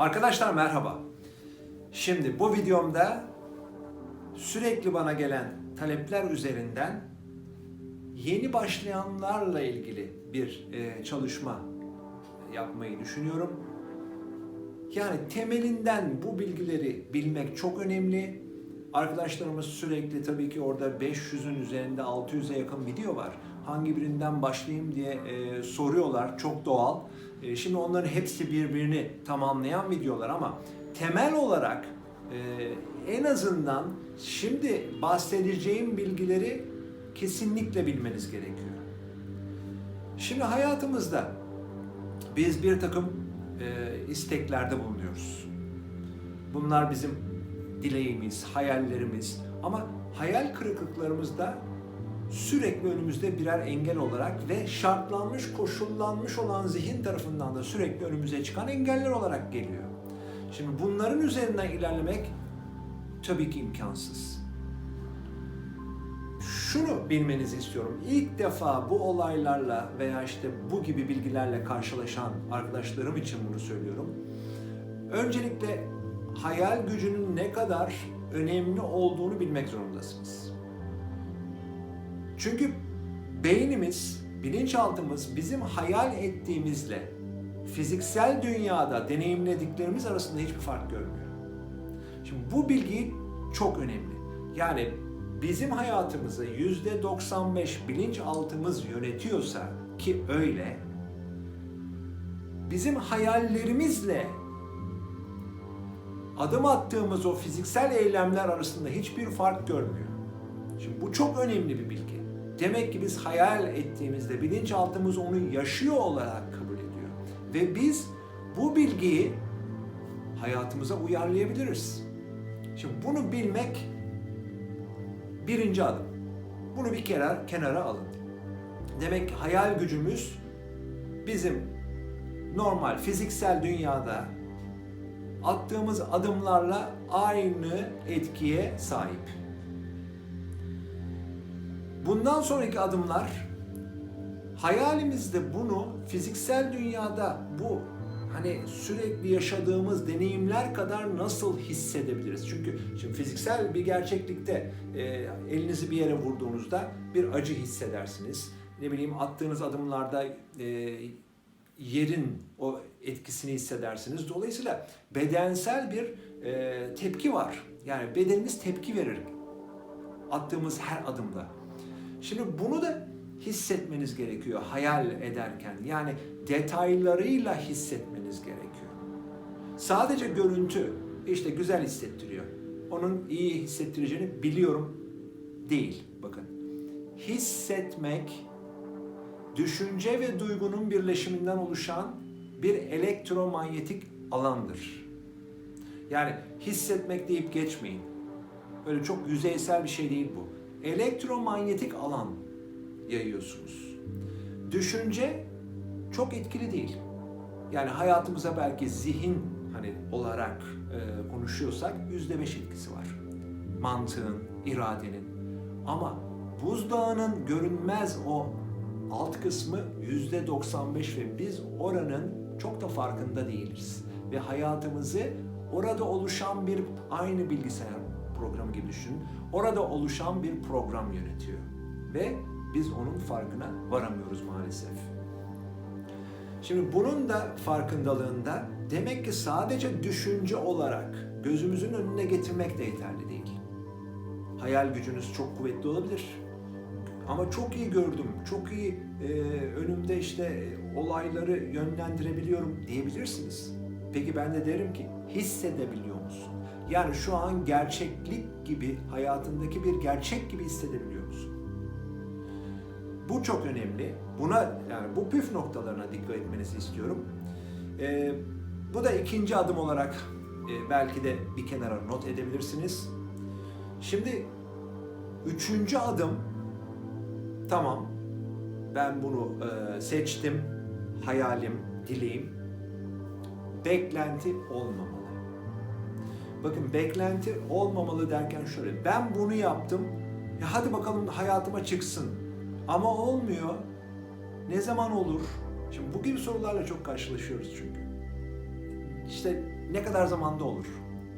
Arkadaşlar merhaba. Şimdi bu videomda sürekli bana gelen talepler üzerinden yeni başlayanlarla ilgili bir e, çalışma yapmayı düşünüyorum. Yani temelinden bu bilgileri bilmek çok önemli. Arkadaşlarımız sürekli tabii ki orada 500'ün üzerinde 600'e yakın video var. Hangi birinden başlayayım diye e, soruyorlar. Çok doğal. E, şimdi onların hepsi birbirini tamamlayan videolar ama temel olarak e, en azından şimdi bahsedeceğim bilgileri kesinlikle bilmeniz gerekiyor. Şimdi hayatımızda biz bir takım e, isteklerde bulunuyoruz. Bunlar bizim dileğimiz, hayallerimiz ama hayal kırıklıklarımız da sürekli önümüzde birer engel olarak ve şartlanmış, koşullanmış olan zihin tarafından da sürekli önümüze çıkan engeller olarak geliyor. Şimdi bunların üzerinden ilerlemek tabii ki imkansız. Şunu bilmenizi istiyorum. İlk defa bu olaylarla veya işte bu gibi bilgilerle karşılaşan arkadaşlarım için bunu söylüyorum. Öncelikle hayal gücünün ne kadar önemli olduğunu bilmek zorundasınız. Çünkü beynimiz, bilinçaltımız bizim hayal ettiğimizle fiziksel dünyada deneyimlediklerimiz arasında hiçbir fark görmüyor. Şimdi bu bilgi çok önemli. Yani bizim hayatımızı yüzde 95 bilinçaltımız yönetiyorsa ki öyle, bizim hayallerimizle adım attığımız o fiziksel eylemler arasında hiçbir fark görmüyor. Şimdi bu çok önemli bir bilgi. Demek ki biz hayal ettiğimizde bilinçaltımız onu yaşıyor olarak kabul ediyor. Ve biz bu bilgiyi hayatımıza uyarlayabiliriz. Şimdi bunu bilmek birinci adım. Bunu bir kere kenara alın. Demek ki hayal gücümüz bizim normal fiziksel dünyada attığımız adımlarla aynı etkiye sahip. Bundan sonraki adımlar hayalimizde bunu fiziksel dünyada bu hani sürekli yaşadığımız deneyimler kadar nasıl hissedebiliriz? Çünkü şimdi fiziksel bir gerçeklikte e, elinizi bir yere vurduğunuzda bir acı hissedersiniz. Ne bileyim attığınız adımlarda e, yerin o etkisini hissedersiniz. Dolayısıyla bedensel bir e, tepki var. Yani bedenimiz tepki verir attığımız her adımda. Şimdi bunu da hissetmeniz gerekiyor hayal ederken. Yani detaylarıyla hissetmeniz gerekiyor. Sadece görüntü işte güzel hissettiriyor. Onun iyi hissettireceğini biliyorum değil. Bakın. Hissetmek düşünce ve duygunun birleşiminden oluşan bir elektromanyetik alandır. Yani hissetmek deyip geçmeyin. Böyle çok yüzeysel bir şey değil bu. Elektromanyetik alan yayıyorsunuz. Düşünce çok etkili değil. Yani hayatımıza belki zihin hani olarak e, konuşuyorsak yüzde beş etkisi var. Mantığın, iradenin. Ama buzdağının görünmez o alt kısmı yüzde 95 ve biz oranın çok da farkında değiliz. Ve hayatımızı orada oluşan bir aynı bilgisayar programı gibi düşünün. Orada oluşan bir program yönetiyor. Ve biz onun farkına varamıyoruz maalesef. Şimdi bunun da farkındalığında demek ki sadece düşünce olarak gözümüzün önüne getirmek de yeterli değil. Hayal gücünüz çok kuvvetli olabilir. Ama çok iyi gördüm, çok iyi e, önümde işte olayları yönlendirebiliyorum diyebilirsiniz. Peki ben de derim ki hissedebiliyor musun? Yani şu an gerçeklik gibi, hayatındaki bir gerçek gibi hissedebiliyor musun? Bu çok önemli. Buna yani bu püf noktalarına dikkat etmenizi istiyorum. Ee, bu da ikinci adım olarak e, belki de bir kenara not edebilirsiniz. Şimdi üçüncü adım tamam ben bunu e, seçtim hayalim, dileğim beklenti olmamalı. Bakın beklenti olmamalı derken şöyle ben bunu yaptım ya hadi bakalım hayatıma çıksın ama olmuyor. Ne zaman olur? Şimdi bu gibi sorularla çok karşılaşıyoruz çünkü. işte ne kadar zamanda olur?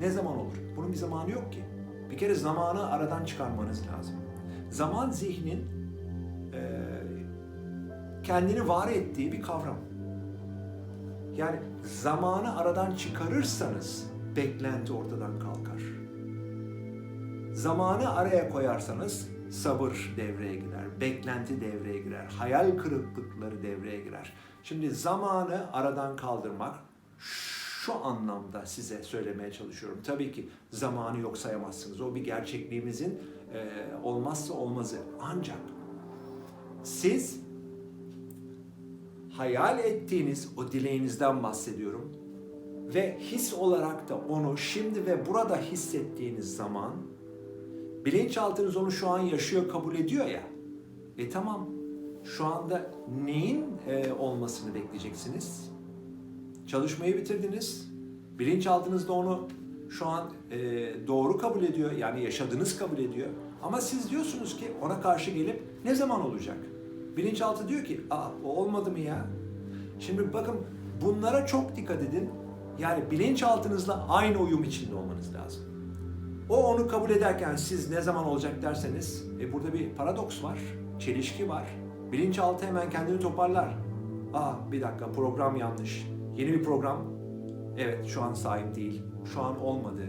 Ne zaman olur? Bunun bir zamanı yok ki. Bir kere zamanı aradan çıkarmanız lazım. Zaman zihnin kendini var ettiği bir kavram. Yani zamanı aradan çıkarırsanız beklenti ortadan kalkar. Zamanı araya koyarsanız sabır devreye girer, beklenti devreye girer, hayal kırıklıkları devreye girer. Şimdi zamanı aradan kaldırmak şu anlamda size söylemeye çalışıyorum. Tabii ki zamanı yok sayamazsınız. O bir gerçekliğimizin e, olmazsa olmazı. Ancak siz hayal ettiğiniz o dileğinizden bahsediyorum ve his olarak da onu şimdi ve burada hissettiğiniz zaman bilinçaltınız onu şu an yaşıyor, kabul ediyor ya. E tamam, şu anda neyin e, olmasını bekleyeceksiniz? Çalışmayı bitirdiniz. Bilinçaltınız da onu şu an e, doğru kabul ediyor. Yani yaşadığınız kabul ediyor. Ama siz diyorsunuz ki ona karşı gelip ne zaman olacak? Bilinçaltı diyor ki, aa olmadı mı ya? Şimdi bakın bunlara çok dikkat edin. Yani bilinçaltınızla aynı uyum içinde olmanız lazım. O onu kabul ederken siz ne zaman olacak derseniz e, burada bir paradoks var, çelişki var. Bilinçaltı hemen kendini toparlar. Aa bir dakika program yanlış. Yeni bir program. Evet şu an sahip değil. Şu an olmadı.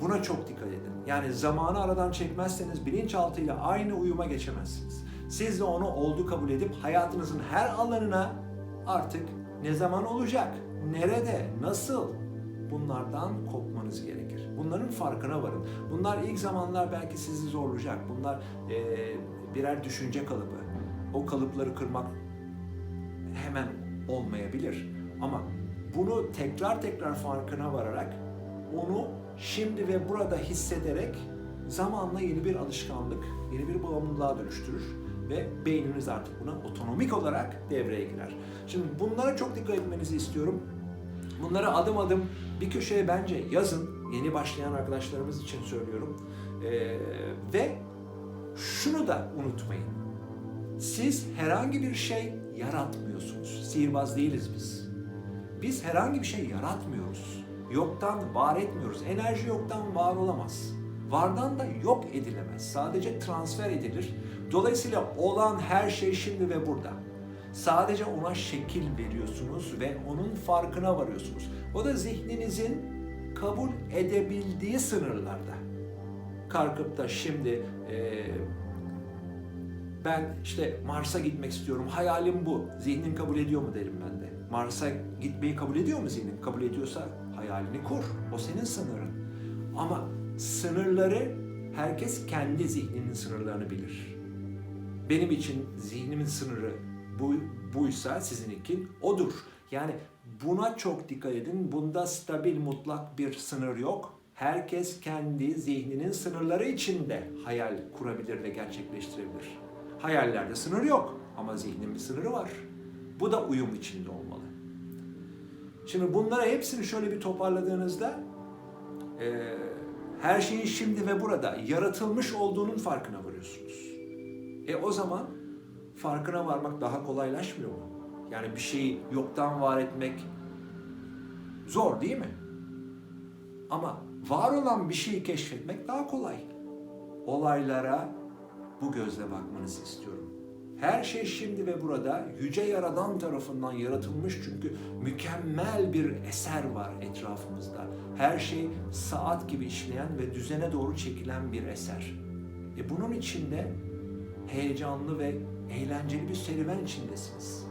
Buna çok dikkat edin. Yani zamanı aradan çekmezseniz bilinçaltıyla aynı uyuma geçemezsiniz. Siz de onu oldu kabul edip hayatınızın her alanına artık ne zaman olacak, nerede, nasıl bunlardan kopmanız gerekir. Bunların farkına varın. Bunlar ilk zamanlar belki sizi zorlayacak. Bunlar e, birer düşünce kalıbı. O kalıpları kırmak hemen olmayabilir. Ama bunu tekrar tekrar farkına vararak onu şimdi ve burada hissederek zamanla yeni bir alışkanlık, yeni bir bağımlılığa dönüştürür ve beyniniz artık buna otonomik olarak devreye girer. Şimdi bunlara çok dikkat etmenizi istiyorum. Bunları adım adım bir köşeye bence yazın. Yeni başlayan arkadaşlarımız için söylüyorum. Ee, ve şunu da unutmayın. Siz herhangi bir şey yaratmıyorsunuz. Sihirbaz değiliz biz. Biz herhangi bir şey yaratmıyoruz. Yoktan var etmiyoruz. Enerji yoktan var olamaz. Vardan da yok edilemez. Sadece transfer edilir. Dolayısıyla olan her şey şimdi ve burada. Sadece ona şekil veriyorsunuz ve onun farkına varıyorsunuz. O da zihninizin kabul edebildiği sınırlarda. Kalkıp da şimdi e, ben işte Mars'a gitmek istiyorum, hayalim bu. Zihnin kabul ediyor mu derim ben de. Mars'a gitmeyi kabul ediyor mu zihnin? Kabul ediyorsa hayalini kur. O senin sınırın. Ama sınırları herkes kendi zihninin sınırlarını bilir. Benim için zihnimin sınırı bu, buysa sizininki odur. Yani buna çok dikkat edin. Bunda stabil mutlak bir sınır yok. Herkes kendi zihninin sınırları içinde hayal kurabilir ve gerçekleştirebilir. Hayallerde sınır yok ama zihnin bir sınırı var. Bu da uyum içinde olmalı. Şimdi bunlara hepsini şöyle bir toparladığınızda e, her şeyin şimdi ve burada yaratılmış olduğunun farkına varıyorsunuz. E o zaman farkına varmak daha kolaylaşmıyor mu? Yani bir şeyi yoktan var etmek zor değil mi? Ama var olan bir şeyi keşfetmek daha kolay. Olaylara bu gözle bakmanızı istiyorum. Her şey şimdi ve burada yüce yaradan tarafından yaratılmış çünkü mükemmel bir eser var etrafımızda. Her şey saat gibi işleyen ve düzene doğru çekilen bir eser. E bunun içinde heyecanlı ve eğlenceli bir serüven içindesiniz.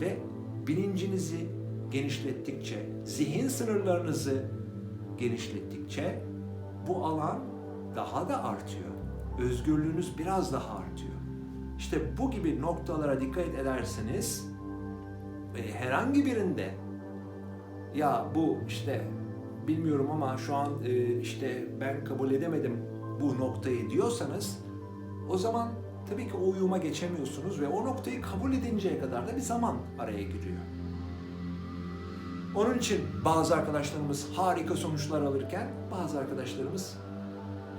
Ve bilincinizi genişlettikçe, zihin sınırlarınızı genişlettikçe bu alan daha da artıyor. Özgürlüğünüz biraz daha artıyor. İşte bu gibi noktalara dikkat ederseniz e, herhangi birinde ya bu işte bilmiyorum ama şu an e, işte ben kabul edemedim bu noktayı diyorsanız o zaman tabii ki o uyuma geçemiyorsunuz ve o noktayı kabul edinceye kadar da bir zaman araya giriyor. Onun için bazı arkadaşlarımız harika sonuçlar alırken bazı arkadaşlarımız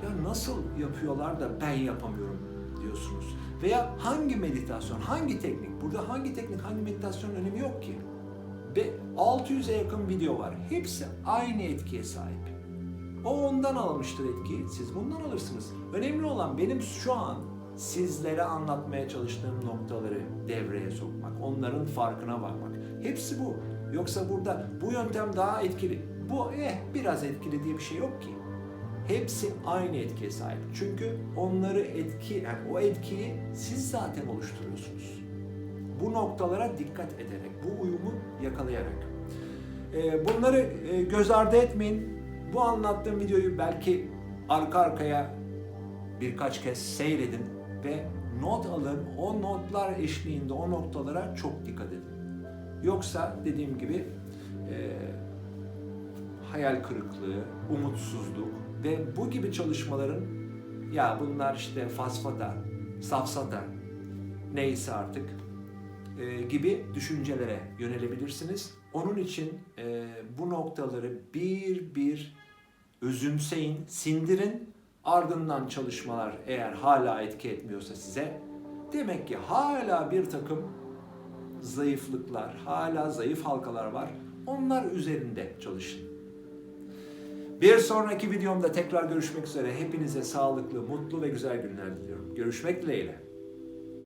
ya nasıl yapıyorlar da ben yapamıyorum diyorsunuz. Veya hangi meditasyon, hangi teknik, burada hangi teknik, hangi meditasyon önemi yok ki. Ve 600'e yakın video var. Hepsi aynı etkiye sahip. O ondan almıştır etkiyi, siz bundan alırsınız. Önemli olan benim şu an sizlere anlatmaya çalıştığım noktaları devreye sokmak, onların farkına varmak. Hepsi bu. Yoksa burada bu yöntem daha etkili, bu eh biraz etkili diye bir şey yok ki. Hepsi aynı etkiye sahip. Çünkü onları etki, yani o etkiyi siz zaten oluşturuyorsunuz. Bu noktalara dikkat ederek, bu uyumu yakalayarak. Ee, Bunları e, göz ardı etmeyin. Bu anlattığım videoyu belki arka arkaya birkaç kez seyredin ve not alın. O notlar eşliğinde o noktalara çok dikkat edin. Yoksa dediğim gibi e, hayal kırıklığı, umutsuzluk ve bu gibi çalışmaların ya bunlar işte fasfata, safsata neyse artık e, gibi düşüncelere yönelebilirsiniz. Onun için e, bu noktaları bir bir özümseyin, sindirin. Ardından çalışmalar eğer hala etki etmiyorsa size demek ki hala bir takım zayıflıklar, hala zayıf halkalar var. Onlar üzerinde çalışın. Bir sonraki videomda tekrar görüşmek üzere. Hepinize sağlıklı, mutlu ve güzel günler diliyorum. Görüşmek dileğiyle.